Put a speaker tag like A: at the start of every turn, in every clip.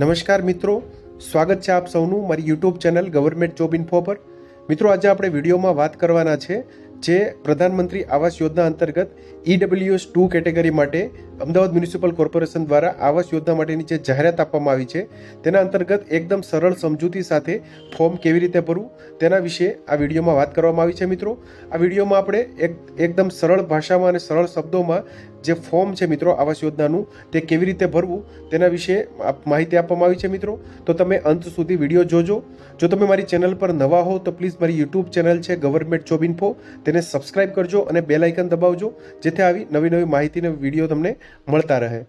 A: નમસ્કાર મિત્રો. સ્વાગત છે આપ સૌનું મારી YouTube channel government job info પર. મિત્રો, આજે આપણે વિડીયોમાં વાત કરવાના છે જે પ્રધાનમંત્રી આવાસ યોજના અંતર્ગત ઈડબ્લ્યુએસ ટુ કેટેગરી માટે અમદાવાદ મ્યુનિસિપલ કોર્પોરેશન દ્વારા આવાસ યોજના માટેની જે જાહેરાત આપવામાં આવી છે, તેના અંતર્ગત એકદમ સરળ સમજૂતી સાથે ફોર્મ કેવી રીતે ભરવું, તેના વિશે આ વિડીયોમાં વાત કરવામાં આવી છે મિત્રો. આ વિડીયોમાં આપણે એક, એકદમ સરળ ભાષામાં અને સરળ શબ્દોમાં જે ફોર્મ છે મિત્રો આવાસ યોજનાનું, તે કેવી રીતે ભરવું, તેના વિશે માહિતી આપવામાં આવી છે મિત્રો. તો તમે અંત સુધી વીડિયો જોજો. જો તમે મારી ચેનલ પર નવા હો, તો પ્લીઝ મારી યુટ્યુબ ચેનલ છે ગવર્મેન્ટ જોબ ઇન્ફો તેને સબસ્ક્રાઇબ કરજો અને બેલ આઇકન દબાવજો, જેથી આવી નવી નવી માહિતીને વીડિયો તમને મળતા રહે.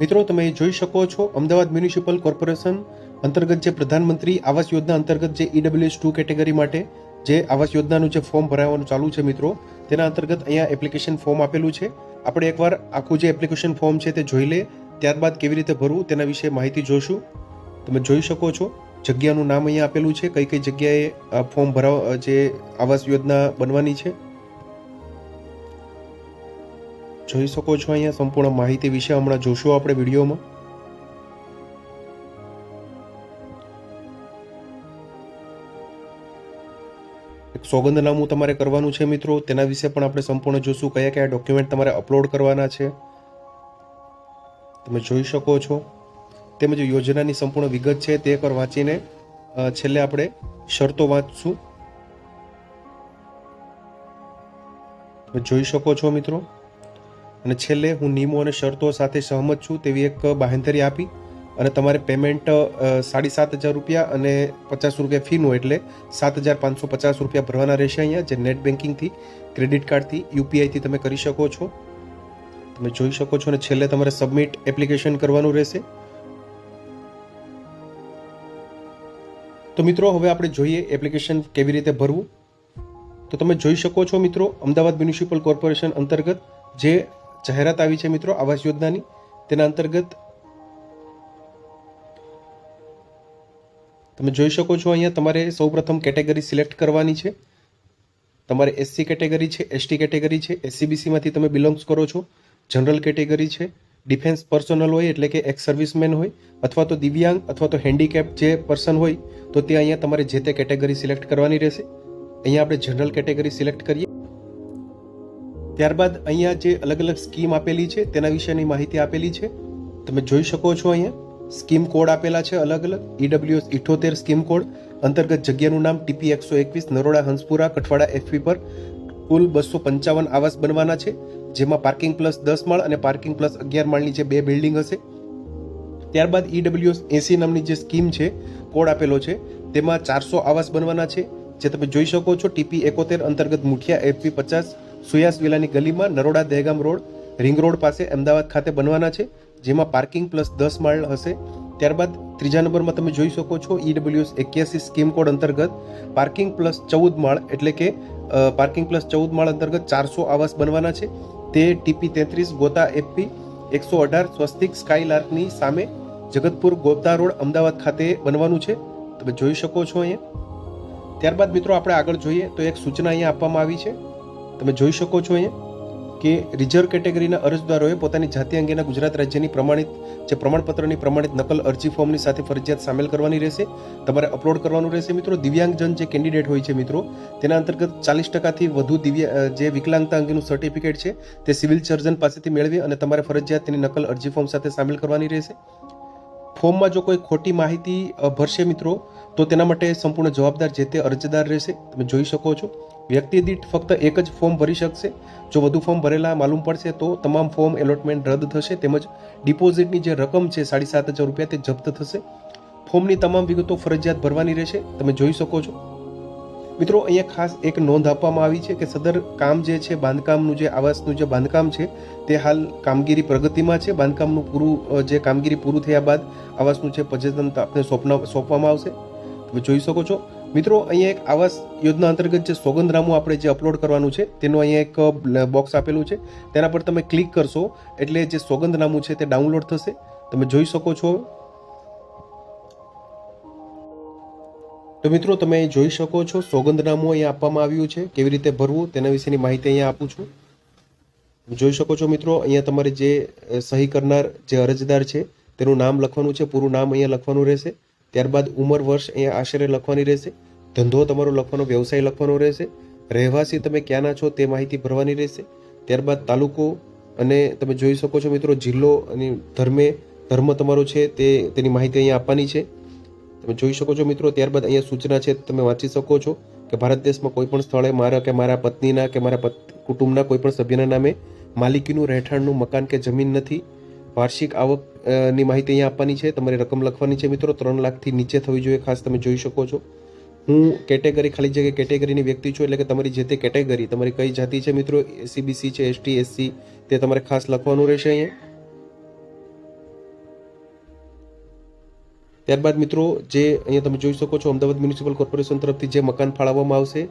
A: મિત્રો, તમે જોઈ શકો છો અમદાવાદ મ્યુનિસિપલ કોર્પોરેશન અંતર્ગત જે પ્રધાનમંત્રી આવાસ યોજના અંતર્ગત જે ઈડબ્લ્યુએસ ટુ કેટેગરી માટે જે આવાસ યોજનાનું જે ફોર્મ ભરાવાનું ચાલુ છે મિત્રો, તેના અંતર્ગત અહીંયા એપ્લિકેશન ફોર્મ આપેલું છે. આપણે એકવાર આખું જે એપ્લિકેશન ફોર્મ છે તે જોઈ લે ત્યારબાદ કેવી રીતે ભરવું તેના વિશે માહિતી જોશું તમે જોઈ શકો છો, જગ્યાનું નામ અહીંયા આપેલું છે, કઈ કઈ જગ્યાએ ફોર્મ ભરાવ જે આવાસ યોજના બનવાની છે. જોઈ શકો છો અહીંયા સંપૂર્ણ માહિતી વિશે હમણાં જોશું આપણે વિડીયોમાં. એક સોગંદનામું તમારે કરવાનું છે મિત્રો. તેના વિશે પણ આપણે સંપૂર્ણ જોશું. કયા કયા ડોક્યુમેન્ટ તમારે અપલોડ કરવાના છે? તમે જોઈ શકો છો. તેમજ યોજનાની સંપૂર્ણ વિગત છે તે એકવાર વાંચીને છેલ્લે આપણે શરતો વાંચશું. તમે જોઈ શકો છો મિત્રો. અને છેલ્લે હું નિયમો અને શરતો સાથે સહમત છું તેવી એક બાહેંધરી આપી. અને તમારે પેમેન્ટ સાડી સાત હજાર રૂપિયા અને પચાસ રૂપિયા ફીનું એટલે સાત હજાર પાંચસો પચાસ રૂપિયા ભરવાના રહેશે અહીંયા, જે નેટ બેન્કિંગથી ક્રેડિટ કાર્ડથી યુપીઆઈથી તમે કરી શકો છો. તમે જોઈ શકો છો અને છેલ્લે તમારે સબમિટ એપ્લિકેશન કરવાનું રહેશે. તો મિત્રો, હવે આપણે જોઈએ એપ્લિકેશન કેવી રીતે ભરવું. તો તમે જોઈ શકો છો મિત્રો, અમદાવાદ મ્યુનિસિપલ કોર્પોરેશન અંતર્ગત જે જાહેરાત આવી છે મિત્રો આવાસ યોજનાની, તેના અંતર્ગત તમે જોઈ શકો છો અહીંયા તમારે સૌપ્રથમ કેટેગરી સિલેક્ટ કરવાની છે. તમારે એસસી કેટેગરી છે એસટી કેટેગરી છે એસસીબીસીમાંથી તમે બિલોંગ્સ કરો છો. જનરલ કેટેગરી છે. ડિફેન્સ પર્સનલ હોય એટલે કે એક્સ સર્વિસમેન હોય, અથવા તો દિવ્યાંગ, અથવા તો હેન્ડીકેપ જે પર્સન હોય, તો તે અહીંયા તમારે જે તે કેટેગરી સિલેક્ટ કરવાની રહેશે. અહીંયા આપણે જનરલ કેટેગરી સિલેક્ટ કરીએ. ત્યારબાદ અહીંયા જે અલગ અલગ સ્કીમ આપેલી છે, તેના વિશેની માહિતી આપેલી છે. તમે જોઈ શકો છો અહીંયા. સ્કીમ કોડ આપેલા છે અલગ અલગ. ઈડબ્લ્યુએસ ઇઠોતેર સ્કીમ કોડ. અંતર્ગત જગ્યાનું નામ ટીપી એકસો એકવીસ નરોડા હંસપુરા કઠવાડા એફપી પર કુલ બસો પંચાવન આવાસ બનવાના છે, જેમાં પાર્કિંગ પ્લસ દસ માળ અને પાર્કિંગ પ્લસ અગિયાર માળની જે બે બિલ્ડિંગ હશે. ત્યારબાદ ઈડબ્લ્યુએસ એસી નામની જે સ્કીમ છે, કોડ આપેલો છે, તેમાં ચારસો આવાસ બનવાના છે, જે તમે જોઈ શકો છો ટીપી એકોતેર અંતર્ગત મુઠિયા એફપી પચાસ, સુયાસ વિલાની ગલીમાં Naroda Dehgam road, ring road પાસે અમદાવાદ ખાતે બનવાના છે. જેમાં પાર્કિંગ પ્લસ દસ માળ હશે. ત્યારબાદ ત્રીજા નંબરમાં તમે જોઈ શકો છો ઈડબ્લ્યુએસ એક્યાસી સ્કીમ કોડ અંતર્ગત પાર્કિંગ પ્લસ ચૌદ માળ એટલે કે પાર્કિંગ પ્લસ ચૌદ માળ અંતર્ગત ચારસો આવાસ બનવાના છે. તે ટીપી તેત્રીસ, ગોતા એફપી એકસો અઢાર સ્વસ્તિક સ્કાયલાર્કની સામે જગતપુર ગોતા રોડ, અમદાવાદ ખાતે બનવાનું છે. તમે જોઈ શકો છો અહીંયા. ત્યારબાદ મિત્રો આપણે આગળ જોઈએ તો એક સૂચના અહીંયા આપવામાં આવી છે. તમે જોઈ શકો છો અહીંયા. કે રિઝર્વ કેટેગરીના અરજદારોએ પોતાની જાતિ અંગેના ગુજરાત રાજ્યની પ્રમાણિત, જે પ્રમાણપત્રની પ્રમાણિત નકલ અરજી ફોર્મની સાથે ફરજિયાત સામેલ કરવાની રહેશે. તમારે અપલોડ કરવાનું રહેશે મિત્રો. દિવ્યાંગજન જે કેન્ડિડેટ હોય છે મિત્રો, તેના અંતર્ગત ચાલીસ ટકાથી વધુ દિવ્ય જે વિકલાંગતા અંગેનું સર્ટિફિકેટ છે, તે સિવિલ સર્જન પાસેથી મેળવી અને તમારે ફરજિયાત તેની નકલ અરજી ફોર્મ સાથે સામેલ કરવાની રહેશે. ફોર્મમાં જો કોઈ ખોટી માહિતી ભરશે મિત્રો, તો તેના માટે સંપૂર્ણ જવાબદાર જે તે અરજદાર રહેશે. તમે જોઈ શકો છો. વ્યક્તિ દીઠ ફક્ત એક જ ફોર્મ ભરી શકશે. જો વધુ ફોર્મ ભરેલા માલુમ પડશે તો તમામ ફોર્મ એલોટમેન્ટ રદ થશે તેમજ ડિપોઝિટની જે રકમ છે સાડી સાત હજાર રૂપિયા તે જપ્ત થશે. ફોર્મની તમામ વિગતો ફરજિયાત ભરવાની રહેશે. તમે જોઈ શકો છો. મિત્રો, અહીંયા ખાસ એક નોંધ આપવામાં આવી છે કે સદર કામ જે છે, બાંધકામનું જે આવાસનું જે બાંધકામ છે, તે હાલ કામગીરી પ્રગતિમાં છે. બાંધકામનું પૂરું જે કામગીરી પૂરું થયા બાદ આવાસનું છે પજેતન આપને સોંપના, સોંપવામાં આવશે. તમે જોઈ શકો છો. મિત્રો, અહીંયા એક આવાસ યોજના અંતર્ગત જે સોગંદનામું આપણે જે અપલોડ કરવાનું છે, તેનું અહીંયા એક બોક્સ આપેલું છે. તેના પર તમે ક્લિક કરશો, એટલે જે સોગંદનામું છે તે ડાઉનલોડ થશે. તમે જોઈ શકો છો તો મિત્રો, તમે જોઈ શકો છો, સોગંદનામું અહીંયા આપવામાં આવ્યું છે. કેવી રીતે ભરવું, તેના વિશેની માહિતી અહીંયા આપું છું. જોઈ શકો છો મિત્રો, અહીંયા તમારે જે સહી કરનાર જે અરજદાર છે, તેનું નામ લખવાનું છે. પૂરું નામ અહીંયા લખવાનું રહેશે. ત્યારબાદ ઉંમર વર્ષ અહીંયા આશરે લખવાની રહેશે. ધંધો તમારો લખવાનો, વ્યવસાય લખવાનો રહેશે. રહેવાસી તમે ક્યાંના છો તે માહિતી ભરવાની રહેશે. ત્યારબાદ તાલુકો અને તમે જોઈ શકો છો મિત્રો જિલ્લો અને ધર્મે ધર્મ તમારો છે તે તેની માહિતી અહીંયા આપવાની છે. તમે જોઈ શકો છો મિત્રો ત્યારબાદ અહીંયા સૂચના છે તમે વાંચી શકો છો કે ભારત દેશમાં કોઈ પણ સ્થળે મારા કે મારા પત્નીના કે મારા કુટુંબના કોઈ પણ સભ્યના નામે માલિકીનું રહેઠાણનું મકાન કે જમીન નથી. વાર્ષિક આવક ની માહિતી અહીંયા આપવાની છે. તમારી રકમ લખવાની છે મિત્રો. ત્રણ લાખથી નીચે થવી જોઈએ. ખાસ તમે જોઈ શકો છો. હું કેટેગરી ખાલી જગ્યાએ કેટેગરીની વ્યક્તિ છું એટલે કે તમારી જે તે કેટેગરી, તમારી કઈ જાતિ છે મિત્રો? એસીબીસી છે એસટી એસસી તે તમારે ખાસ લખવાનું રહેશે અહીંયા. ત્યારબાદ મિત્રો, જે અહીંયા તમે જોઈ શકો છો, અમદાવાદ મ્યુનિસિપલ કોર્પોરેશન તરફથી જે મકાન ફાળવવામાં આવશે,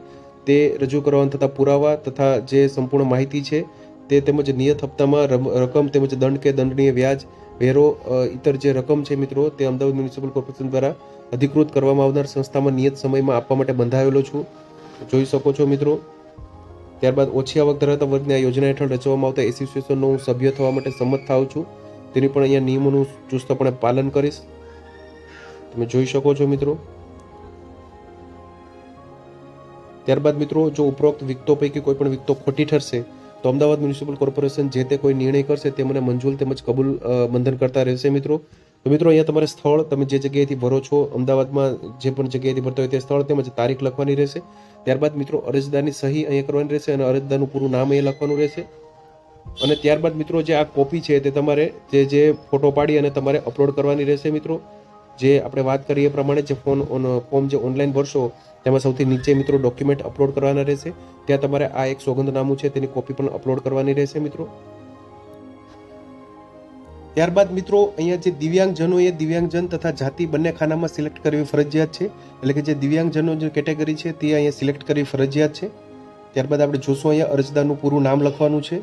A: તે રજૂ કરવાના થતા પુરાવા તથા જે સંપૂર્ણ માહિતી છે, તે તેમજ નિયત હપ્તામાં રકમ તેમજ દંડ કે દંડનીય વ્યાજ વેરો ઇતર જે રકમ છે મિત્રો, તે અમદાવાદ મ્યુનિસિપલ કોર્પોરેશન દ્વારા અધિકૃત કરવામાં આવનાર સંસ્થામાં નિયત સમયમાં આપવા માટે બંધાયેલો છું. જોઈ શકો છો મિત્રો, ત્યારબાદ ઓછી આવક ધરાવતા વર્ગને આ યોજના હેઠળ રચવામાં આવતા એસોસિએશનનો હું સભ્ય થવા માટે સંમત થાઉં છું. તેની પણ અહીંયા નિયમોનું ચુસ્તપણે પાલન કરીશ. તમે જોઈ શકો છો મિત્રો. ત્યારબાદ મિત્રો, જો ઉપરોક્ત વિકતો પૈકી કોઈ પણ વિકતો ખોટી ઠરશે તો અમદાવાદ મ્યુનિસિપલ કોર્પોરેશન જે તે કોઈ નિર્ણય કરશે તે મને મંજૂર તેમજ કબૂલ બંધન કરતા રહેશે મિત્રો. તો મિત્રો, અહીંયા તમારે સ્થળ, તમે જે જગ્યાએથી ભરો છો, અમદાવાદમાં જે પણ જગ્યાએથી ભરતા હોય તે સ્થળ તેમજ તારીખ લખવાની રહેશે. ત્યારબાદ મિત્રો, અરજદારની સહી અહીંયા કરવાની રહેશે અને અરજદારનું પૂરું નામ અહીંયા લખવાનું રહેશે. અને ત્યારબાદ મિત્રો, જે આ કોપી છે તે તમારે જે જે ફોટો પાડી અને તમારે અપલોડ કરવાની રહેશે મિત્રો. જે આપણે વાત કરીએ પ્રમાણે જે ફોન ફોર્મ જે ઓનલાઈન ભરશો, તેમાં સૌથી નીચે મિત્રો ડોક્યુમેન્ટ અપલોડ કરવાના રહેશે. ત્યાં તમારે આ એક સોગંદનામું છે, તેની કોપી પણ અપલોડ કરવાની રહેશે મિત્રો. ત્યારબાદ મિત્રો, અહીંયા જે દિવ્યાંગજનો એ દિવ્યાંગજન તથા જાતિ બંને ખાનામાં સિલેક્ટ કરવી ફરજિયાત છે. એટલે કે જે દિવ્યાંગજનો જે કેટેગરી છે, તે અહીંયા સિલેક્ટ કરવી ફરજિયાત છે. ત્યારબાદ આપણે જોશું અહીંયા અરજદારનું પૂરું નામ લખવાનું છે.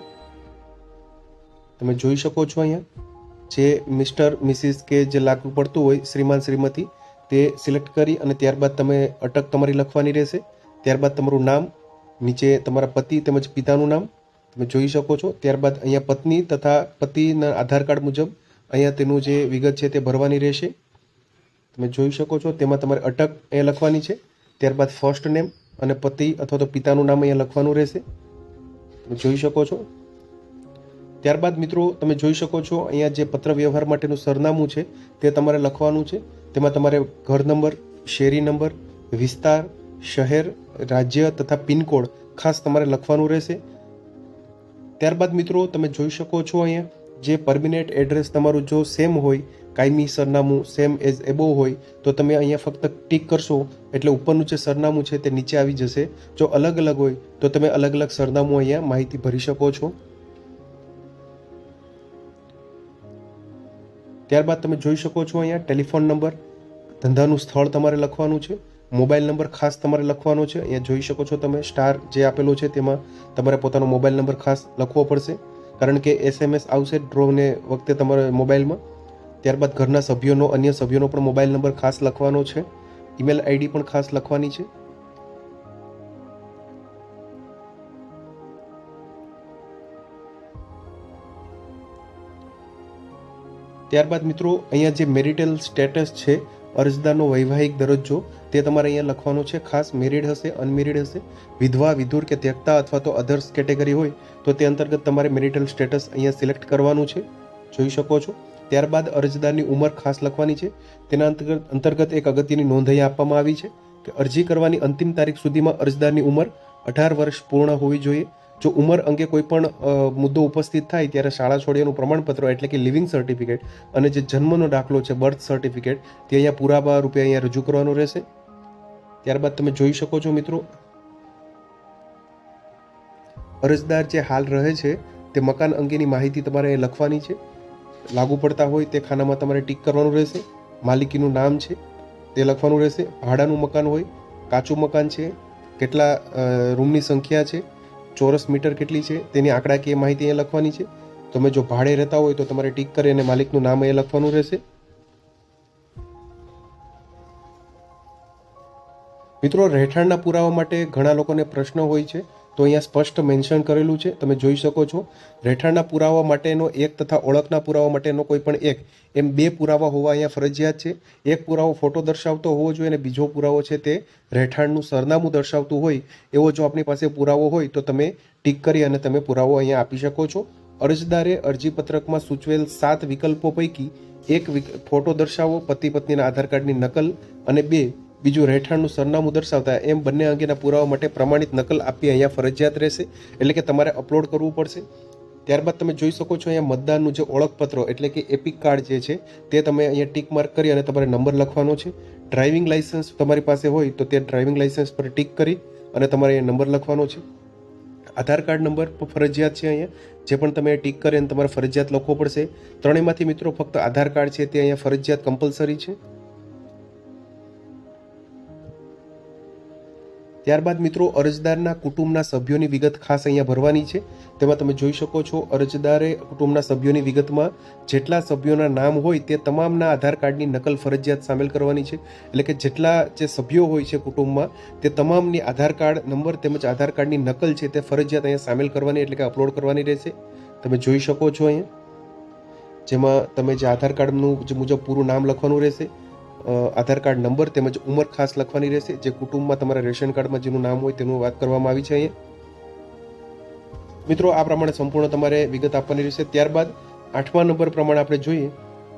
A: તમે જોઈ શકો છો અહીંયા. જે મિસ્ટર, મિસિસ કે જે લાગુ પડતું હોય શ્રીમાન, શ્રીમતી, તે સિલેક્ટ કરી અને ત્યારબાદ તમે અટક તમારી લખવાની રહેશે. ત્યારબાદ તમારું નામ, નીચે તમારા પતિ તેમજ પિતાનું નામ તમે જોઈ શકો છો. ત્યારબાદ અહીંયા પત્ની તથા પતિના આધાર કાર્ડ મુજબ અહીંયા તેનું જે વિગત છે તે ભરવાની રહેશે. તમે જોઈ શકો છો તેમાં તમારે અટક અહીંયા લખવાની છે. ત્યારબાદ ફર્સ્ટ નેમ અને પતિ અથવા તો પિતાનું નામ અહીંયા લખવાનું રહેશે. તમે જોઈ શકો છો. ત્યારબાદ મિત્રો, તમે જોઈ શકો છો, અહીંયા જે પત્ર વ્યવહાર માટેનું સરનામું છે, તે તમારે લખવાનું છે. તેમાં તમારે ઘર નંબર, શેરી નંબર, વિસ્તાર, શહેર, રાજ્ય તથા પિનકોડ ખાસ તમારે લખવાનું રહેશે. ત્યારબાદ મિત્રો, તમે જોઈ શકો છો અહીંયા, જે પરમિનેન્ટ એડ્રેસ તમારું જો સેમ હોય, કાયમી સરનામું, સેમ એઝ એબો હોય, તો તમે અહીંયા ફક્ત ટીક કરશો, એટલે ઉપરનું જે સરનામું છે તે નીચે આવી જશે. જો અલગ અલગ હોય, તો તમે અલગ અલગ સરનામું અહીંયા માહિતી ભરી શકો છો. ત્યારબાદ તમે જોઈ શકો છો અહીંયા ટેલિફોન નંબર. ધંધાનું સ્થળ તમારે લખવાનું છે. મોબાઈલ નંબર ખાસ તમારે લખવાનો છે. અહીંયા જોઈ શકો છો તમે સ્ટાર જે આપેલો છે તેમાં તમારે પોતાનો મોબાઈલ નંબર ખાસ લખવો પડશે. કારણ કે એસએમએસ આવશે ડ્રોને વખતે તમારા મોબાઈલમાં. ત્યારબાદ ઘરના સભ્યોનો અન્ય સભ્યોનો પણ મોબાઈલ નંબર ખાસ લખવાનો છે. ઈમેલ આઈડી પણ ખાસ લખવાની છે. ત્યારબાદ મિત્રો, અહીંયા જે મેરિટલ સ્ટેટસ છે, અરજદારનો વૈવાહિક દરજ્જો, તે તમારે અહીંયા લખવાનો છે. ખાસ મેરિડ હશે, અનમેરિડ હશે, વિધવા, વિધુર કે ત્યક્તા અથવા તો અધર્સ કેટેગરી હોય, તો તે અંતર્ગત તમારે મેરિટલ સ્ટેટસ અહીંયા સિલેક્ટ કરવાનું છે. જોઈ શકો છો. ત્યારબાદ અરજદારની ઉંમર ખાસ લખવાની છે. તેના અંતર્ગત અંતર્ગત એક અગત્યની નોંધ અહીંયા આપવામાં આવી છે કે અરજી કરવાની અંતિમ તારીખ સુધીમાં અરજદારની ઉંમર અઢાર વર્ષ પૂર્ણ હોવી જોઈએ. જો ઉંમર અંગે કોઈ પણ મુદ્દો ઉપસ્થિત થાય ત્યારે શાળા છોડ્યાનું પ્રમાણપત્ર એટલે કે લિવિંગ સર્ટિફિકેટ અને જે જન્મનો દાખલો છે, બર્થ સર્ટિફિકેટ, તે અહીંયા પુરાવા રૂપે અહીંયા રજૂ કરવાનો રહેશે. ત્યારબાદ તમે જોઈ શકો છો મિત્રો, અરજદાર જે હાલ રહે છે, તે મકાન અંગેની માહિતી તમારે લખવાની છે. લાગુ પડતા હોય તે ખાનામાં તમારે ટીક કરવાનું રહેશે. માલિકીનું નામ છે, તે લખવાનું રહેશે. ભાડાનું મકાન હોય, કાચું મકાન છે, કેટલા રૂમની સંખ્યા છે ચોરસ મીટર કેટલી છે? તેની આંકડાકીય માહિતી અહીંયા લખવાની છે? તમે જો ભાડે રહેતા હોય તો તમારે ટીક કરી અને માલિકનું નામ અહીંયા લખવાનું રહેશે. મિત્રો, રહેઠાણના પુરાવા માટે ઘણા લોકોને પ્રશ્ન હોય છે. તો અહીંયા સ્પષ્ટ મેન્શન કરેલું છે, તમે જોઈ શકો છો. રહેઠાણના પુરાવા માટેનો એક તથા ઓળખના પુરાવા માટેનો કોઈ પણ એક. એમ બે પુરાવા હોવા અહીંયા ફરજિયાત છે. એક પુરાવો ફોટો દર્શાવતો હોવો જોઈએ અને બીજો પુરાવો છે તે રહેઠાણનું સરનામું દર્શાવતું હોય. એવો જો આપણી પાસે પુરાવો હોય તો તમે ટીક કરી અને તમે પુરાવો અહીંયા આપી શકો છો. અરજદારે અરજીપત્રકમાં સૂચવેલ સાત વિકલ્પો પૈકી એક ફોટો દર્શાવો પતિ પત્નીના આધાર કાર્ડની નકલ અને બે બીજું રહેઠાણનું સરનામું દર્શાવતા એમ બંને અંગેના પુરાવા માટે પ્રમાણિત નકલ આપવી અહીંયા ફરજિયાત રહેશે. એટલે કે તમારે અપલોડ કરવું પડશે. ત્યારબાદ તમે જોઈ શકો છો અહીંયા મતદાનનું જે ઓળખપત્રો, એટલે કે એપિક કાર્ડ જે છે, તે તમે અહીંયા ટીક માર્ક કરી અને તમારે નંબર લખવાનો છે. ડ્રાઇવિંગ લાઇસન્સ તમારી પાસે હોય તો તે ડ્રાઇવિંગ લાઇસન્સ પર ટીક કરી અને તમારે અહીંયા નંબર લખવાનો છે. આધાર કાર્ડ નંબર ફરજિયાત છે અહીંયા. જે પણ તમે ટીક કરી અને તમારે ફરજિયાત લખવો પડશે. ત્રણેયમાંથી મિત્રો ફક્ત આધાર કાર્ડ છે તે અહીંયા ફરજિયાત કમ્પલસરી છે. ત્યારબાદ મિત્રો અરજદારના કુટુંબના સભ્યોની વિગત ખાસ અહીંયા ભરવાની છે. તેમાં તમે જોઈ શકો છો અરજદારે કુટુંબના સભ્યોની વિગતમાં જેટલા સભ્યોના નામ હોય તે તમામના આધાર કાર્ડની નકલ ફરજિયાત સામેલ કરવાની છે. એટલે કે જેટલા જે સભ્યો હોય છે કુટુંબમાં તે તમામની આધાર કાર્ડ, નંબર તેમજ આધાર કાર્ડની નકલ છે તે ફરજિયાત અહીંયા સામેલ કરવાની એટલે કે અપલોડ કરવાની રહેશે. તમે જોઈ શકો છો અહીંયા. જેમાં તમે જે આધાર કાર્ડનું જે મુજબ પૂરું નામ લખવાનું રહેશે. આધાર કાર્ડ નંબર તેમજ ઉંમર ખાસ લખવાની રહેશે. જે કુટુંબમાં તમારા રેશન કાર્ડમાં જેનું નામ હોય તેનું વાત કરવામાં આવી છે અહીંયા. મિત્રો, આ પ્રમાણે સંપૂર્ણ તમારે વિગત આપવાની રહેશે. ત્યારબાદ આઠમા નંબર પ્રમાણે આપણે જોઈએ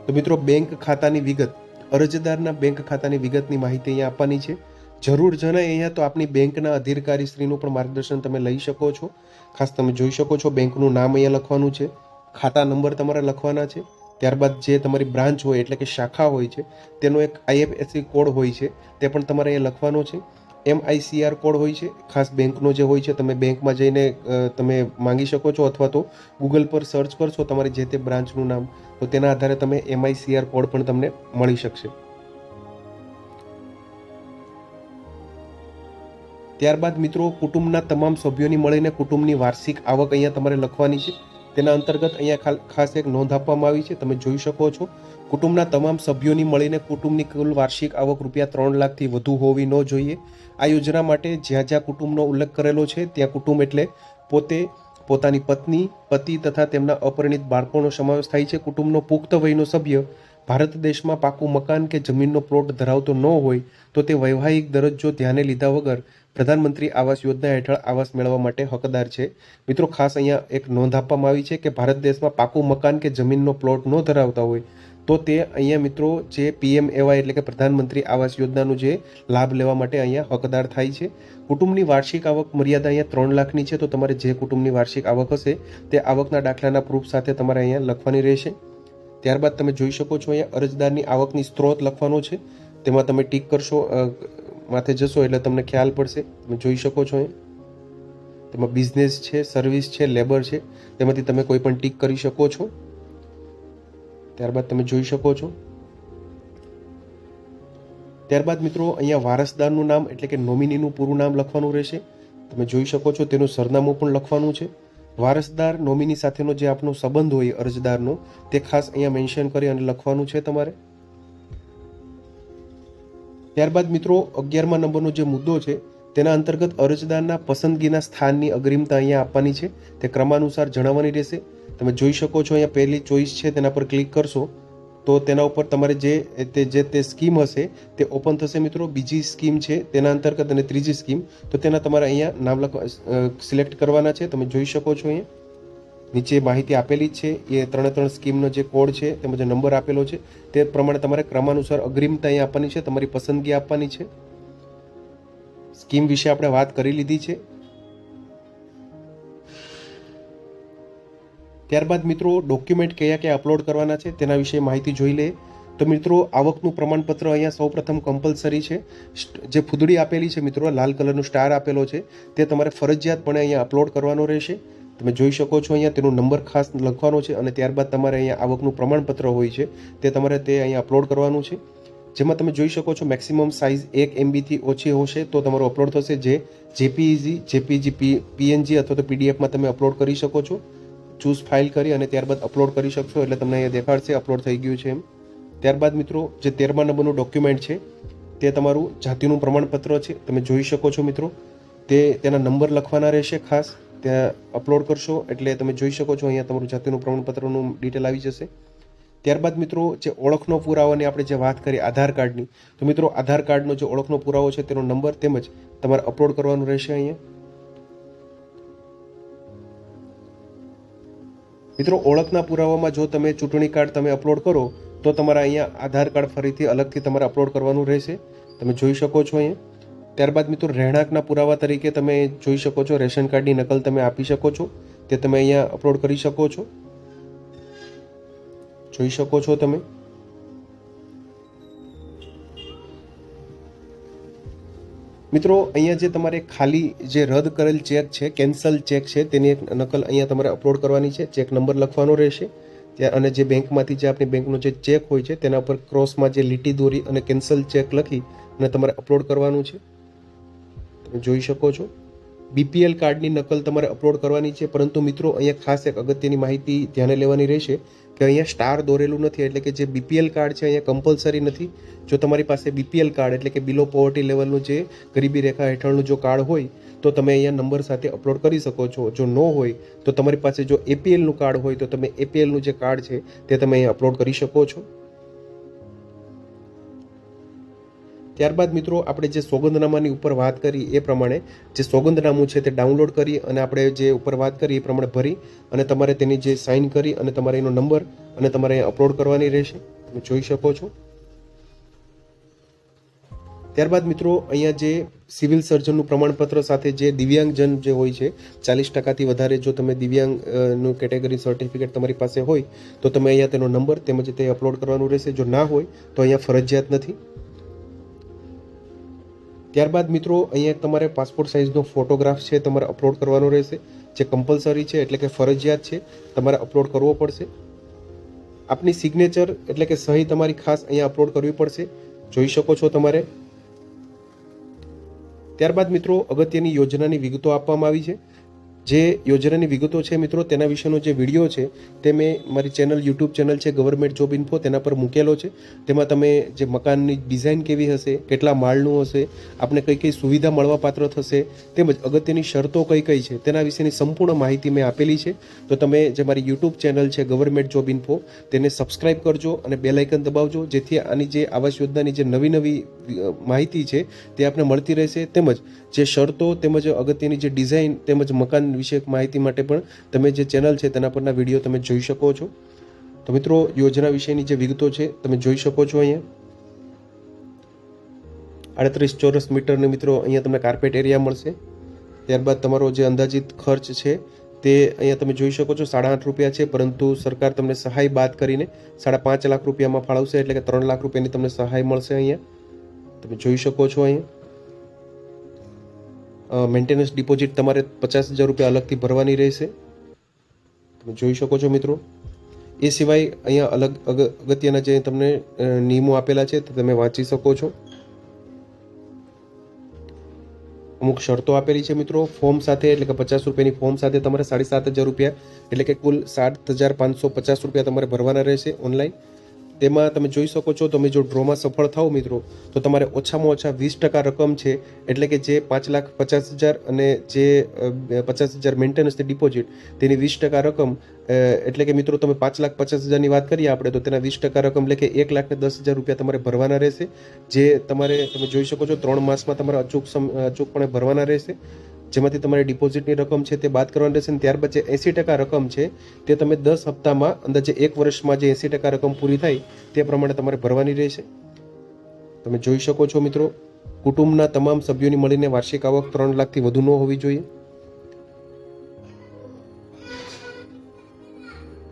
A: તો મિત્રો, બેંક ખાતાની વિગત. અરજદારના બેંક ખાતાની વિગતની માહિતી અહીંયા આપવાની છે. જરૂર જણાય અહીંયા તો આપની બેંકના અધિકારી શ્રીનું પણ માર્ગદર્શન તમે લઈ શકો છો. ખાસ તમે જોઈ શકો છો બેંકનું નામ અહીંયા લખવાનું છે. ખાતા નંબર તમારે લખવાના છે. ત્યારબાદ જે તમારી બ્રાન્ચ હોય, એટલે કે શાખા હોય છે, તેનો એક આઈએફએસસી કોડ હોય છે, તે પણ તમારે અહીંયા લખવાનો છે. એમઆઈસીઆર કોડ હોય છે, ખાસ બેંકનો જે હોય છે, તમે બેંકમાં જઈને તમે માંગી શકો છો અથવા તો ગૂગલ પર સર્ચ કરશો તમારી જે તે બ્રાન્ચનું નામ, તો તેના આધારે તમે એમઆઈસીઆર કોડ પણ તમને મળી શકશે. ત્યારબાદ મિત્રો કુટુંબના તમામ સભ્યોની મળીને કુટુંબની વાર્ષિક આવક અહીંયા તમારે લખવાની છે. તેના અંતર્ગત અહીંયા ખાસ એક નોંધ આપવામાં આવી છે. તમે જોઈ શકો છો, કુટુંબના તમામ સભ્યોની મળીને કુટુંબની કુલ વાર્ષિક આવક રૂપિયા ત્રણ લાખથી વધુ હોવી ન જોઈએ. આ યોજના માટે જ્યાં જ્યાં કુટુંબનો ઉલ્લેખ કરેલો છે, ત્યાં કુટુંબ એટલે પોતે પોતાની પત્ની, પતિ તથા તેમના અપરિણિત બાળકોનો સમાવેશ થાય છે. કુટુંબનો પુખ્ત વયનો સભ્ય ભારત દેશમાં પાકું મકાન કે જમીનનો પ્લોટ ધરાવતો ન હોય, તો તે વૈવાહિક દરજ્જો ધ્યાને લીધા વગર પ્રધાનમંત્રી આવાસ યોજના હેઠળ આવાસ મેળવવા માટે હકદાર છે. મિત્રો, ખાસ અહીંયા એક નોંધ આપવામાં આવી છે કે ભારત દેશમાં પાકું મકાન કે જમીનનો પ્લોટ ન ધરાવતા હોય, તો તે અહીંયા મિત્રો જે પીએમ એવાય એટલે કે પ્રધાનમંત્રી આવાસ યોજનાનું જે લાભ લેવા માટે અહીંયા હકદાર થાય છે. કુટુંબની વાર્ષિક આવક મર્યાદા અહીંયા ત્રણ લાખની છે, તો તમારે જે કુટુંબની વાર્ષિક આવક હશે તે આવકના દાખલાના પ્રૂફ સાથે તમારે અહીંયા લખવાની રહેશે. ત્યારબાદ તમે જોઈ શકો છો અહીંયા અરજદારની આવકની સ્ત્રોત લખવાનો છે. તેમાં તમે ટીક કરશો માથે જશો એટલે તમને ખ્યાલ પડશે. તમે જોઈ શકો છો એ તેમાં બિઝનેસ છે સર્વિસ છે લેબર છે. તેમાંથી તમે કોઈ પણ ટીક કરી શકો છો. ત્યારબાદ તમે જોઈ શકો છો. ત્યારબાદ મિત્રો, અહીંયા વારસદારનું નામ એટલે કે નોમિનીનું પૂરું નામ લખવાનું રહેશે. તમે જોઈ શકો છો, તેનું સરનામું પણ લખવાનું છે. વારસદાર, નોમિની સાથેનો જે આપનો સંબંધ હોય અરજદારનો, તે ખાસ અહીંયા મેન્શન કરી અને લખવાનું છે તમારે. ત્યારબાદ મિત્રો અગિયારમા નંબરનો જે મુદ્દો છે, તેના અંતર્ગત અરજદારના પસંદગીના સ્થાનની અગ્રિમતા અહીંયા આપવાની છે. તે ક્રમાનુસાર જણાવવાની રહેશે. તમે જોઈ શકો છો અહીંયા પહેલી ચોઈસ છે, તેના પર ક્લિક કરશો તો તેના ઉપર તમારે જે, તે જે તે સ્કીમ હશે તે ઓપન થશે મિત્રો. બીજી સ્કીમ છે, તેના અંતર્ગત અને ત્રીજી સ્કીમ, તો તેના તમારે અહીંયા નામ લખવા સિલેક્ટ કરવાના છે. તમે જોઈ શકો છો અહીંયા. નીચે માહિતી આપેલી જ છે. એ ત્રણે ત્રણ સ્કીમનો જે કોડ છે, તેમજ નંબર આપેલો છે, તે પ્રમાણે તમારે ક્રમાનુસાર અગ્રિમતા અહીં આપવાની છે, તમારી પસંદગી આપવાની છે. સ્કીમ વિશે આપણે વાત કરી લીધી છે. ત્યારબાદ મિત્રો, ડોક્યુમેન્ટ કયા કયા અપલોડ કરવાના છે, તેના વિશે માહિતી જોઈ લે. તો મિત્રો, આવકનું પ્રમાણપત્ર અહીંયા સૌપ્રથમ કમ્પલસરી છે. જે ફૂદડી આપેલી છે મિત્રો, લાલ કલરનું સ્ટાર આપેલો છે, તે તમારે ફરજિયાતપણે અહીંયા અપલોડ કરવાનો રહેશે. તમે જોઈ શકો છો અહીંયા તેનો નંબર ખાસ લખવાનો છે અને ત્યારબાદ તમારે અહીંયા આવકનું પ્રમાણપત્ર હોય છે તે તમારે તે અહીંયા અપલોડ કરવાનું છે. જેમાં તમે જોઈ શકો છો મેક્સિમમ સાઇઝ એક એમબીથી ઓછી હશે તો તમારો અપલોડ થશે જે જેપીઈજી જેપીજી પીએનજી અથવા તો પીડીએફમાં તમે અપલોડ કરી શકો છો. ચૂઝ ફાઇલ કરી અને ત્યારબાદ અપલોડ કરી શકશો એટલે તમને અહીંયા દેખાડશે અપલોડ થઈ ગયું છે એમ. ત્યારબાદ મિત્રો જે તેરમા નંબરનું ડોક્યુમેન્ટ છે તે તમારું જાતિનું પ્રમાણપત્ર છે. તમે જોઈ શકો છો મિત્રો તે તેના નંબર લખવાના રહેશે ખાસ. ત્યાં અપલોડ કરશો, એટલે તમે જોઈ શકો છો અહીંયા તમારું જાતિનું પ્રમાણપત્રનું ડિટેલ આવી જશે. ત્યારબાદ મિત્રો, જે ઓળખનો પુરાવાની આપણે જે વાત કરી આધાર કાર્ડની, તો મિત્રો, આધાર કાર્ડનો જે ઓળખનો પુરાવો છે તેનો નંબર તેમજ તમારે અપલોડ કરવાનો રહેશે અહીંયા. મિત્રો, ઓળખના પુરાવામાં જો તમે ચૂંટણી કાર્ડ તમે અપલોડ કરો, તો તમારા અહીંયા આધાર કાર્ડ ફરીથી અલગથી તમારે અપલોડ કરવાનું રહેશે. તમે જોઈ શકો છો અહીંયા. ત્યારબાદ મિત્રો રહેણાંકના પુરાવા તરીકે તમે જોઈ શકો છો. રેશન કાર્ડની નકલ તમે આપી શકો છો, તે તમે અહીંયા અપલોડ કરી શકો છો. જોઈ શકો છો તમે. મિત્રો, અહીંયા જે તમારે ખાલી જે રદ કરેલ ચેક છે, કેન્સલ ચેક છે, તેની એક નકલ અહીંયા તમારે અપલોડ કરવાની છે. ચેક નંબર લખવાનો રહેશે. ત્યાં અને જે બેંકમાંથી જે આપણી બેંકનો જે ચેક હોય છે, તેના ઉપર ક્રોસમાં જે લીટી દોરી અને કેન્સલ ચેક લખી અને તમારે અપલોડ કરવાનું છે. તમે જોઈ શકો છો. બીપીએલ કાર્ડની નકલ તમારે અપલોડ કરવાની છે, પરંતુ મિત્રો અહીંયા ખાસ એક અગત્યની માહિતી ધ્યાને લેવાની રહેશે કે અહીંયા સ્ટાર દોરેલું નથી, એટલે કે જે બીપીએલ કાર્ડ છે અહીંયા કમ્પલસરી નથી. જો તમારી પાસે બીપીએલ કાર્ડ એટલે કે બિલો પોવર્ટી લેવલનું જે ગરીબી રેખા હેઠળનું જો કાર્ડ હોય, તો તમે અહીંયા નંબર સાથે અપલોડ કરી શકો છો. જો ન હોય, તો તમારી પાસે જો એપીએલનું કાર્ડ હોય, તો તમે એપીએલનું જે કાર્ડ છે તે તમે અહીંયા અપલોડ કરી શકો છો. ત્યારબાદ મિત્રો, આપણે જે સોગંદનામાની ઉપર વાત કરી એ પ્રમાણે, જે સોગંદનામું છે તે ડાઉનલોડ કરી અને આપણે જે ઉપર વાત કરી એ પ્રમાણે ભરી અને તમારે તેની જે સાઇન કરી અને તમારે એનો નંબર અને તમારે અપલોડ કરવાની રહેશે. તમે જોઈ શકો છો. ત્યારબાદ મિત્રો, અહીંયા જે સિવિલ સર્જનનું પ્રમાણપત્ર સાથે જે દિવ્યાંગજન જે હોય છે, ચાલીસ ટકાથી વધારે જો તમે દિવ્યાંગનું કેટેગરી સર્ટિફિકેટ તમારી પાસે હોય, તો તમે અહીંયા તેનો નંબર તેમજ તે અપલોડ કરવાનું રહેશે. જો ના હોય, તો અહીંયા ફરજિયાત નથી. ત્યારબાદ મિત્રો, અહીંયા તમારે પાસપોર્ટ સાઇઝનો ફોટોગ્રાફ છે તમારે અપલોડ કરવાનો રહેશે, જે કમ્પલસરી છે એટલે કે ફરજિયાત છે, તમારે અપલોડ કરવો પડશે. આપની સિગ્નેચર એટલે કે સહી તમારી ખાસ અહીંયા અપલોડ કરવી પડશે. જોઈ શકો છો તમારે. ત્યારબાદ મિત્રો, અગત્યની યોજનાની વિગતો આપવામાં આવી છે. જે યોજનાની વિગતો છે મિત્રો, તેના વિશેનો જે વીડિયો છે, તે મેં મારી ચેનલ યુટ્યુબ ચેનલ છે ગવર્મેન્ટ જોબ ઇન્ફો તેના પર મૂકેલો છે. તેમાં તમે જે મકાનની ડિઝાઇન કેવી હશે, કેટલા માળનું હશે આપણે કઈ કઈ સુવિધા મળવાપાત્ર થશે, તેમજ અગત્યની શરતો કઈ કઈ છે, તેના વિશેની સંપૂર્ણ માહિતી મેં આપેલી છે. તો તમે જે મારી યુટ્યુબ ચેનલ છે ગવર્મેન્ટ જોબ ઇન્ફો તેને સબસ્ક્રાઇબ કરજો અને બે લાઇકન દબાવજો, જેથી આની જે આવાસ યોજનાની જે નવી નવી માહિતી છે, તે આપને મળતી રહેશે. તેમજ જે શરતો તેમજ અગત્યની જે ડિઝાઇન તેમજ મકાન વિશે માહિતી માટે પણ તમે જે ચેનલ છે તેના પરના વીડિયો તમે જોઈ શકો છો. તો મિત્રો, યોજના વિશેની જે વિગતો છે, તમે જોઈ શકો છો અહીંયા. આડત્રીસ ચોરસ મીટરને મિત્રો અહીંયા તમને કાર્પેટ એરિયા મળશે. ત્યારબાદ તમારો જે અંદાજિત ખર્ચ છે તે અહીંયા તમે જોઈ શકો છો, સાડા આઠ રૂપિયા છે, પરંતુ સરકાર તમને સહાય બાદ કરીને સાડા પાંચ લાખ રૂપિયામાં ફાળવશે, એટલે કે ત્રણ લાખ રૂપિયાની તમને સહાય મળશે અહીંયા. તમે જોઈ શકો છો અહીંયા. મેન્ટેનન્સ ડિપોઝિટ તમારે પચાસ હજાર રૂપિયા અલગથી ભરવાની રહેશે. તમે જોઈ શકો છો મિત્રો. એ સિવાય અહીંયા અલગ અગ- અગત્યના જે તમને નિયમો આપેલા છે તે તમે વાંચી શકો છો. અમુક શરતો આપેલી છે મિત્રો. ફોર્મ સાથે એટલે કે પચાસ રૂપિયાની ફોર્મ સાથે તમારે સાડી સાત હજાર રૂપિયા એટલે કે કુલ સાત હજાર પાંચસો પચાસ રૂપિયા તમારે ભરવાના રહેશે ઓનલાઈન. તેમાં તમે જોઈ શકો છો, તમે જો ડ્રોમાં સફળ થાઓ મિત્રો, તો તમારે ઓછામાં ઓછા વીસ ટકા રકમ છે, એટલે કે જે પાંચ લાખ પચાસ હજાર અને જે પચાસ હજાર મેન્ટેનન્સની ડિપોઝિટ તેની વીસ ટકા રકમ એટલે કે મિત્રો તમે પાંચ લાખ પચાસ હજારની વાત કરીએ આપણે, તો તેના વીસ ટકા રકમ એટલે કે એક લાખ ને દસ હજાર રૂપિયા તમારે ભરવાના રહેશે, જે તમારે તમે જોઈ શકો છો, ત્રણ માસમાં તમારે અચૂક અચૂકપણે ભરવાના રહેશે જેમાંથી તમારી ડિપોઝિટની રકમ છે તે બાદ કરવાની રહેશે અને ત્યારબાદ જે એંસી ટકા રકમ છે તે તમે દસ હપ્તામાં અંદાજે એક વર્ષમાં જે એંસી ટકા રકમ પૂરી થાય તે પ્રમાણે તમારે ભરવાની રહેશે. તમે જોઈ શકો છો મિત્રો, કુટુંબના તમામ સભ્યોની મળીને વાર્ષિક આવક ત્રણ લાખથી વધુ ન હોવી જોઈએ.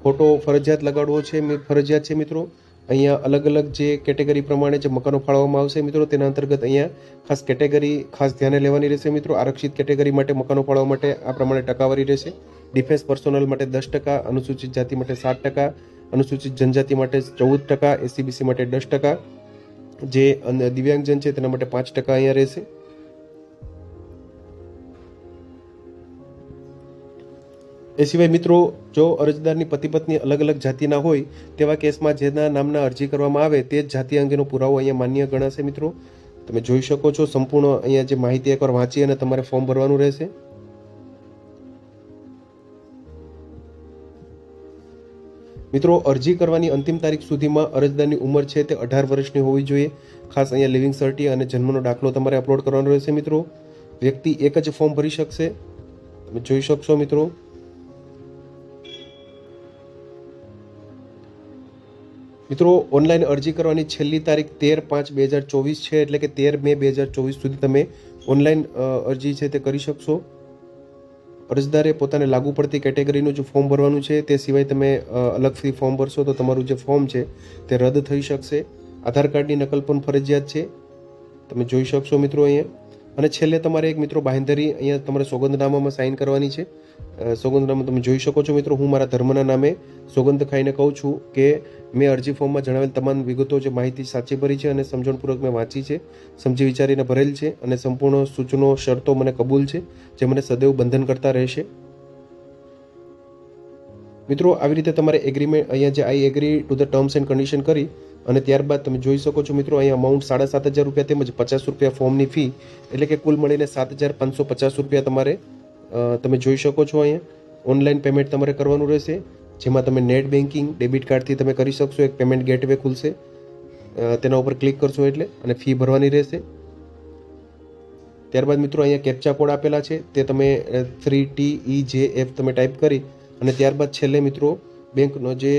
A: ફોટો ફરજિયાત લગાડવો છે ફરજિયાત છે મિત્રો. અહીંયા અલગ અલગ જે કેટેગરી પ્રમાણે જે મકાનો ફાળવવામાં આવશે મિત્રો, તેના અંતર્ગત અહીંયા ખાસ કેટેગરી, ખાસ ધ્યાને લેવાની રહેશે મિત્રો. આરક્ષિત કેટેગરી માટે મકાનો ફાળવવા માટે આ પ્રમાણે ટકાવારી રહેશે. ડિફેન્સ પર્સોનલ માટે દસ ટકા, અનુસૂચિત જાતિ માટે સાત ટકા, અનુસૂચિત જનજાતિ માટે ચૌદ ટકા એસીબીસી માટે દસ ટકા. જે દિવ્યાંગજન છે તેના માટે પાંચ ટકા અહીંયા રહેશે. એ સિવાય મિત્રો, જો અરજદારની પતિ પત્ની અલગ અલગ જાતિના હોય, તેવા કેસમાં જેના નામના અરજી કરવામાં આવે, તે જ જાતિ અંગેનો પુરાવો અહીંયા માન્ય ગણાશે મિત્રો. તમે જોઈ શકો છો સંપૂર્ણ અહીંયા જે માહિતી એકવાર વાંચી અને તમારે ફોર્મ ભરવાનું રહેશે. મિત્રો, અરજી કરવાની અંતિમ તારીખ સુધીમાં અરજદારની ઉંમર છે તે અઢાર વર્ષની હોવી જોઈએ. ખાસ અહીંયા લિવિંગ સર્ટી અને જન્મનો દાખલો તમારે અપલોડ કરવાનો રહેશે મિત્રો. વ્યક્તિ એક જ ફોર્મ ભરી શકશે. તમે જોઈ શકશો મિત્રો. મિત્રો, ઓનલાઈન અરજી કરવાની છેલ્લી તારીખ તેર પાંચ બે હજાર ચોવીસ છે, એટલે કે તેર મે બે હજાર ચોવીસ સુધી તમે ઓનલાઈન અરજી છે તે કરી શકશો. અરજદારે પોતાને લાગુ પડતી કેટેગરીનું જે ફોર્મ ભરવાનું છે, તે સિવાય તમે અલગથી ફોર્મ ભરશો તો તમારું જે ફોર્મ છે તે રદ થઈ શકશે. આધાર કાર્ડની નકલ પણ ફરજિયાત છે. તમે જોઈ શકશો મિત્રો અહીંયા. અને છેલ્લે તમારે એક મિત્રો બાંધરી અહીંયા તમારે સોગંદનામામાં સાઇન કરવાની છે. સોગંદનામું તમે જોઈ શકો છો મિત્રો, હું મારા ધર્મના નામે સોગંદ ખાઈને કહું છું કે મેં અરજી ફોર્મમાં જણાવેલ તમામ વિગતો જે માહિતી સાચી ભરી છે અને સમજણપૂર્વક મેં વાંચી છે, સમજી વિચારીને ભરેલ છે અને સંપૂર્ણ સૂચનો, શરતો મને કબૂલ છે, જે મને સદૈવ બંધન કરતા રહેશે. મિત્રો, આવી રીતે તમારે એગ્રીમેન્ટ અહીંયા જે I agree to the terms and condition કરી અને ત્યારબાદ તમે જોઈ શકો છો મિત્રો, અહીંયા અમાઉન્ટ સાડા સાત હજાર રૂપિયા તેમજ પચાસ રૂપિયા ફોર્મની ફી એટલે કે કુલ મળીને સાત હજાર પાંચસો પચાસ રૂપિયા તમારે તમે જોઈ શકો છો અહીંયા. ઓનલાઈન પેમેન્ટ તમારે કરવાનું રહેશે. જેમાં તમે નેટ બેન્કિંગ ડેબિટ કાર્ડથી તમે કરી શકશો. એક પેમેન્ટ ગેટવે ખુલશે. તેના ઉપર ક્લિક કરશો એટલે અને ફી ભરવાની રહેશે. ત્યારબાદ મિત્રો અહીંયા કેપ્ચા કોડ આપેલા છે. તે તમે થ્રી ટી ઈ જે એફ તમે ટાઈપ કરી અને ત્યારબાદ છેલ્લે મિત્રો બેંકનો જે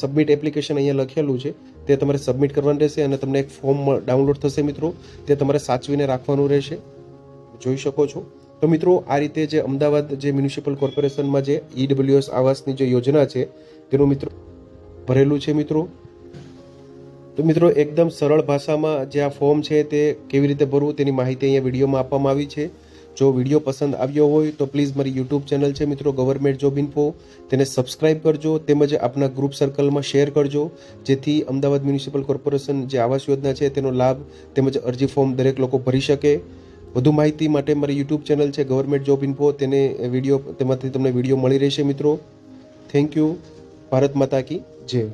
A: સબમિટ એપ્લિકેશન અહીંયા લખેલું છે, તે તમારે સબમિટ કરવાનું રહેશે અને તમને એક ફોર્મ ડાઉનલોડ થશે મિત્રો. તે તમારે સાચવીને રાખવાનું રહેશે. જોઈ શકો છો. તો મિત્રો, આ રીતે જે અમદાવાદ જે મ્યુનિસિપલ કોર્પોરેશનમાં જે ઈડબ્લ્યુએસ આવાસની જે યોજના છે, તેનું મિત્રો ભરેલું છે મિત્રો. તો મિત્રો, એકદમ સરળ ભાષામાં જે આ ફોર્મ છે તે કેવી રીતે ભરવું તેની માહિતી અહીંયા વિડીયોમાં આપવામાં આવી છે. જો વીડિયો પસંદ આવ્યો હોય તો પ્લીઝ મારી યુટ્યુબ ચેનલ છે મિત્રો, ગવર્મેન્ટ જોબ ઇન્ફો. તેને સબસ્ક્રાઇબ કરજો, તેમજ આપના ગ્રુપ સર્કલમાં શેર કરજો, જેથી અમદાવાદ મ્યુનિસિપલ કોર્પોરેશન જે આવાસ યોજના છે તેનો લાભ તેમજ અરજી ફોર્મ દરેક લોકો ભરી શકે. વધુ માહિતી માટે મારી યુટ્યુબ ચેનલ છે ગવર્મેન્ટ જોબ ઇન્ફો તેને વીડિયો તેમાંથી તમને વીડિયો મળી રહેશે મિત્રો. થેન્ક યુ ભારત માતા કી જય.